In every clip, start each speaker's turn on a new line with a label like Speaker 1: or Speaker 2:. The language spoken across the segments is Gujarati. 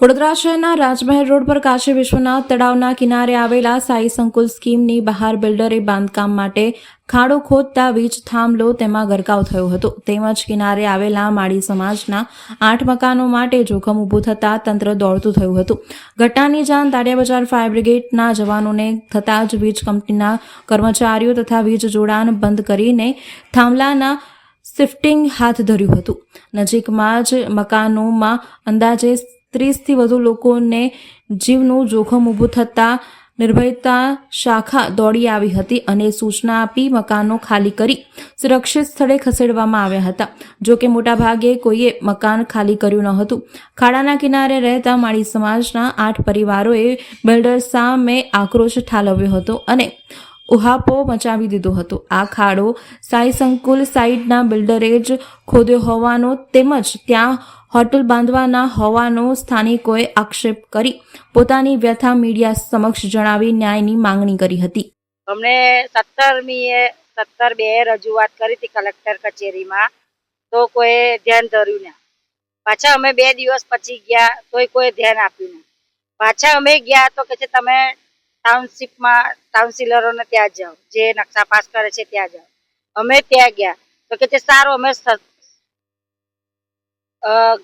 Speaker 1: વડોદરા શહેરના રાજમહેલ રોડ પર કાશી વિશ્વનાથ તળાવના કિનારે આવેલા સાઈ સંકુલ સ્કીમની બહાર બિલ્ડરે બાંધકામ માટે ખાડો ખોદતા વીજ થાંભલો તેમાં ગરકાવ થયો હતો. તેમજ કિનારે આવેલા માળી સમાજના આઠ મકાનો માટે જોખમ ઊભું થતાં તંત્ર દોડતું થયું હતું. ઘટનાની જાણ તાડિયા બજાર ફાયર બ્રિગેડના જવાનોને થતાં જ વીજ કંપનીના કર્મચારીઓ તથા વીજ જોડાણ બંધ કરીને થાંભલાના શિફ્ટિંગ હાથ ધર્યું હતું. નજીકમાં જ મકાનોમાં અંદાજે ત્રીસથી વધુ લોકોને જીવનું જોખમ ઊભું થતાં નિર્ભયતા શાખા દોડી આવી હતી અને સૂચના આપી મકાનો ખાલી કરી સુરક્ષિત સ્થળે ખસેડવામાં આવ્યા હતા. જો કે મોટાભાગે કોઈએ મકાન ખાલી કર્યું ન હતું. ખાડાના કિનારે રહેતા માળી સમાજના આઠ પરિવારોએ બિલ્ડર સામે આક્રોશ ઠાલવ્યો હતો અને ઉહાપો મચાવી દીધો હતો. આ ખાડો સાઈ સંકુલ સાઇડના બિલ્ડરે જ ખોદ્યો હોવાનો તેમજ ત્યાં હોટલ બાંધવાના હોવાનો સ્થાનિકોએ આક્ષેપ કરી પોતાની વ્યથા મીડિયા સમક્ષ જણાવી ન્યાયની માંગણી કરી હતી.
Speaker 2: અમને સત્તરમીએ સત્તર બે રજૂઆત કરી હતી કલેક્ટર કચેરીમાં. તો કોઈ ધ્યાન ધર્યું ના. પાછા અમે બે દિવસ પછી ગયા તોય કોઈ ધ્યાન આપ્યું ના. પાછા અમે ગયા તો કે છે તમે ટાઉનશીપમાં કાઉન્સિલરોને ત્યાં જાઓ. જે નકશા પાસ કરે છે ત્યાં જાઓ. અમે ત્યાં ગયા તો કે છે સારું, અમે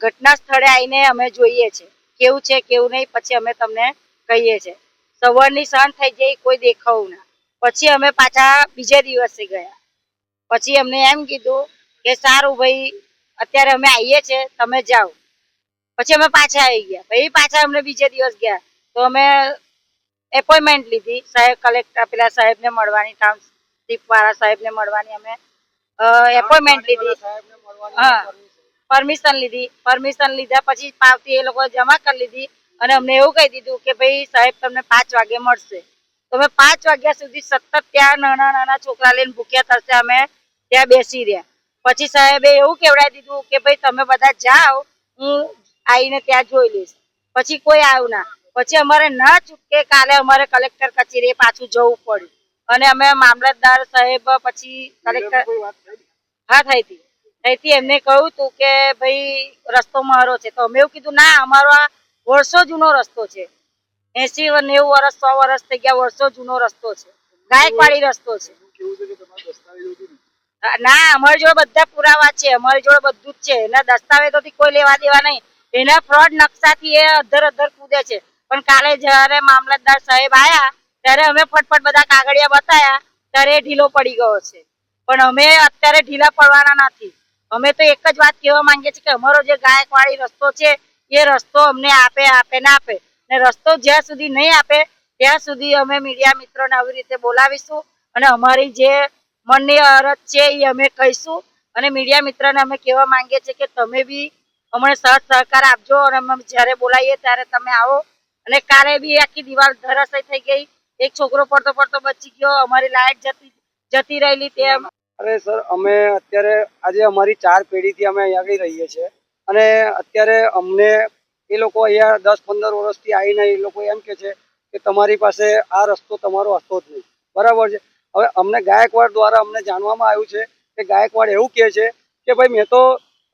Speaker 2: ઘટના સ્થળે આવીને અમે જોઈએ છે. કેવું છે કેવું નહીં પછી અમે તમને કહીએ છે. સવારની સાંજ થઈ જઈ કોઈ દેખાવું ના. પછી અમે પાછા બીજા દિવસે ગયા. પછી અમને એમ કીધું કે સારું ભાઈ અત્યારે અમે આવીએ છે તમે જાઓ. પછી અમે પાછા આવી ગયા. ભાઈ પાછા અમને બીજે દિવસ ગયા. તો અમે એપોઇન્ટમેન્ટ લીધી. સાહેબ કલેક્ટર પેલા સાહેબને મળવાની ટાઉનશીપ વાળા સાહેબને મળવાની અમે એપોઇન્ટમેન્ટ લીધી. હા. પરમિશન લીધી. પરમિશન લીધા પછી પાવતી એ લોકો જમા કરી લીધી અને અમને એવું કહી દીધું કે ભાઈ સાહેબ તમને પાંચ વાગે મળશે. તો અમે પાંચ વાગ્યા સુધી સતત ત્યાં નાના નાના છોકરા લઈને ભૂખ્યા થશે અમે ત્યાં બેસી રહ્યા. પછી સાહેબે એવું કેવડાવી દીધું કે ભાઈ તમે બધા જાઓ હું આવીને ત્યાં જોઈ લઈશ. પછી કોઈ આવ્યું ના. પછી અમારે ના ચૂકે કાલે અમારે કલેક્ટર કચેરીએ પાછું જવું પડ્યું. અને અમે મામલતદાર સાહેબ પછી કલેક્ટર હા થઈ હતી. અહીંથી એમને કહ્યું તું કે ભાઈ રસ્તો મારો છે. તો અમે એવું કીધું ના અમારો આ વર્ષો જૂનો રસ્તો છે. એસી નેવું વર્ષ સો વર્ષ થઈ ગયા વર્ષો જૂનો રસ્તો છે. ગાયકવાડી રસ્તો છે. ના? અમારી જોડે બધા પુરાવા છે. અમારી જોડે બધું જ છે. એના દસ્તાવેજોથી કોઈ લેવા દેવા નહીં. એના ફ્રોડ નકશાથી એ અધર અધર કૂદે છે. પણ કાલે જ્યારે મામલતદાર સાહેબ આવ્યા ત્યારે અમે ફટફટ બધા કાગળિયા બતાયા ત્યારે ઢીલો પડી ગયો છે. પણ અમે અત્યારે ઢીલા પડવાના નથી. અમે તો એક જ વાત કહેવા માંગીએ છીએ કે અમારો જે ગાયકવાડી રસ્તો છે, એ રસ્તો અમને આપે આપે ના આપે. ને રસ્તો જ્યાં સુધી નહીં આપે, ત્યાં સુધી અમે મીડિયા મિત્રોને આવી રીતે બોલાવીશું અને અમારી જે મનની અરજ છે એ અમે કહીશું. અને મીડિયા મિત્રને અમે કહેવા માંગીએ છીએ કે તમે બી અમને સહજ સહકાર આપજો અને અમે જ્યારે બોલાવીએ ત્યારે તમે આવો. અને કાલે બી આખી દિવાલ ધરાશય થઈ ગઈ. એક છોકરો પડતો પડતો બચી ગયો. અમારી લાઈટ જતી જતી રહેલી તે
Speaker 3: અરે સર, અમે અત્યારે, આજે અમારી ચાર પેઢીથી અમે અહીંયા આગળ રહીએ છીએ. અને અત્યારે અમને એ લોકો અહીંયા દસ પંદર વર્ષથી આવીને એ લોકો એમ કે છે કે તમારી પાસે આ રસ્તો તમારો હતો જ નહીં. બરાબર છે? હવે અમને ગાયકવાડ દ્વારા અમને જાણવામાં આવ્યું છે કે ગાયકવાડ એવું કહે છે કે ભાઈ, મેં તો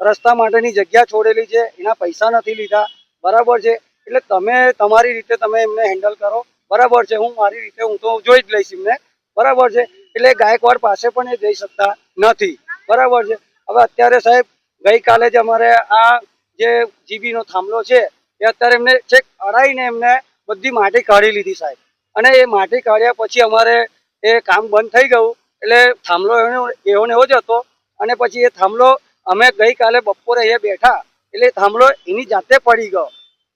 Speaker 3: રસ્તા માટેની જગ્યા છોડેલી છે, એના પૈસા નથી લીધા. બરાબર છે? એટલે તમે તમારી રીતે તમે એમને હેન્ડલ કરો. બરાબર છે? હું મારી રીતે, હું તો જોઈ જ લઈશ એમને. બરાબર છે? એટલે ગાયકવાડ પાસે પણ એ જઈ શકતા નથી. બરાબર છે? હવે અત્યારે સાહેબ, ગઈકાલે જ અમારે આ જે જીબીનો થાંભલો છે, એ અત્યારે એમને છેક અડાઈને એમને બધી માટી કાઢી લીધી સાહેબ. અને એ માટી કાઢ્યા પછી અમારે એ કામ બંધ થઈ ગયું, એટલે થાંભલો એવો ને એવો જ હતો. અને પછી એ થાંભલો અમે ગઈકાલે બપોરે અહીંયા બેઠા, એટલે થાંભલો એની જાતે પડી ગયો.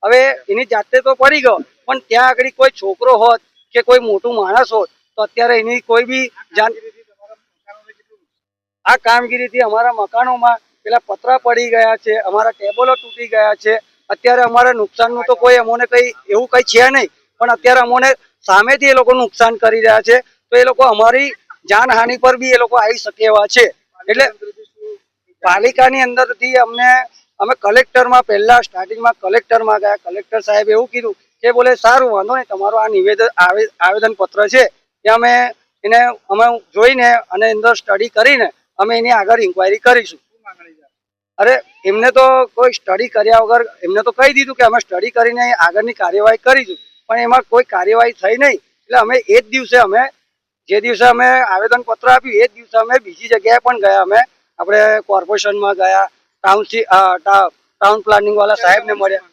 Speaker 3: હવે એની જાતે તો પડી ગયો, પણ ત્યાં આગળ કોઈ છોકરો હોત કે કોઈ મોટું માણસ હોત તો અત્યારે એની કોઈ બી આ કામગીરીથી અમારા મકાનોમાં પેલા પતરા પડી ગયા છે, અમારા ટેબલો તૂટી ગયા છે. અત્યારે અમારે નુકસાનનું તો કોઈ અમોને કઈ એવું કઈ છે નહીં, પણ અત્યારે અમોને સામેથી એ લોકો નુકસાન કરી રહ્યા છે. તો એ લોકો અમારી જાનહાનિ પર બી એ લોકો આવી શકે એવા છે. એટલે પાલિકાની અંદરથી અમને અમે કલેક્ટરમાં પહેલા સ્ટાર્ટિંગમાં કલેક્ટરમાં ગયા. કલેક્ટર સાહેબ એવું કીધું કે બોલે, સારું, વાંધો નહીં, તમારું આ નિવેદન આવે- આવેદનપત્ર છે. એ અમે એને, અમે જોઈને અને અંદર સ્ટડી કરીને અમે એની આગળ ઇન્ક્વાયરી કરીશું. અરે, એમને તો કોઈ સ્ટડી કર્યા વગર, એમને તો કહી દીધું કે અમે સ્ટડી કરીને આગળની કાર્યવાહી કરીશું. પણ એમાં કોઈ કાર્યવાહી થઈ નહીં. એટલે અમે એ જ દિવસે અમે, જે દિવસે અમે આવેદન પત્ર આપ્યું, એ જ દિવસે અમે બીજી જગ્યાએ પણ ગયા. અમે આપણે કોર્પોરેશનમાં ગયા ટાઉનશીપ ટાઉન પ્લાનિંગ વાળા સાહેબને મળ્યા.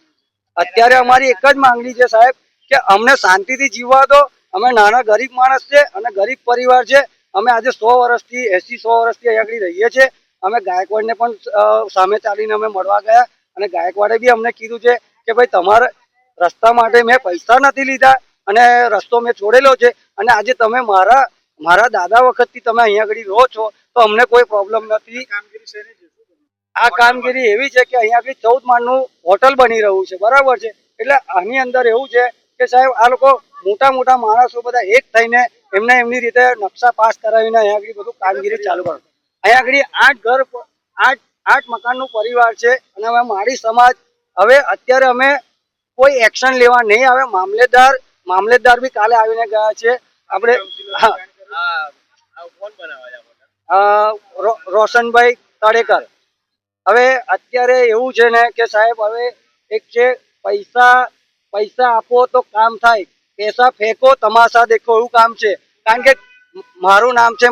Speaker 3: અત્યારે અમારી એક જ માંગણી છે સાહેબ, કે અમને શાંતિથી જીવવા દો અમે નાના ગરીબ માણસ છે અને ગરીબ પરિવાર છે. અમે આજે સો વર્ષથી, એસી સો વર્ષથી અહીંયા આગળ રહીએ છીએ. અમે ગાયકવાડને પણ સામે ચાલીને અમે મળવા ગયા અને ગાયકવાડે બી અમને કીધું છે કે ભાઈ તમારે રસ્તા માટે મેં પૈસા નથી લીધા અને રસ્તો મેં છોડેલો છે અને આજે તમે મારા મારા દાદા વખતથી તમે અહીંયા આગળ રહો છો તો અમને કોઈ પ્રોબ્લેમ નથી. આ કામગીરી એવી છે કે અહીંયા આગળ ચૌદ માળનું હોટલ બની રહ્યું છે. બરાબર છે? એટલે આની અંદર એવું છે કે સાહેબ આ લોકો મોટા મોટા માણસો બધા એક થઈને એમને એમની રીતે નકશા પાસ કરાવીને અહીંયા આગળ બધું કામગીરી ચાલુ કરો. અહીંયા આગળ આઠ ઘર, આઠ આઠ મકાનનું પરિવાર છે અને અમે મારી સમાજ, હવે અત્યારે અમે કોઈ એક્શન લેવા નહીં આવે. મામલેદાર મામલેદાર બી કાલે આવીને ગયા છે. આપણે રોશનભાઈ તળેકર હવે અત્યારે એવું છે ને કે સાહેબ, હવે એક છે, પૈસા પૈસા આપો તો કામ થાય. પૈસા ફેંકો તમાશા દેખો એવું કામ છે. કારણ કે મારું નામ છે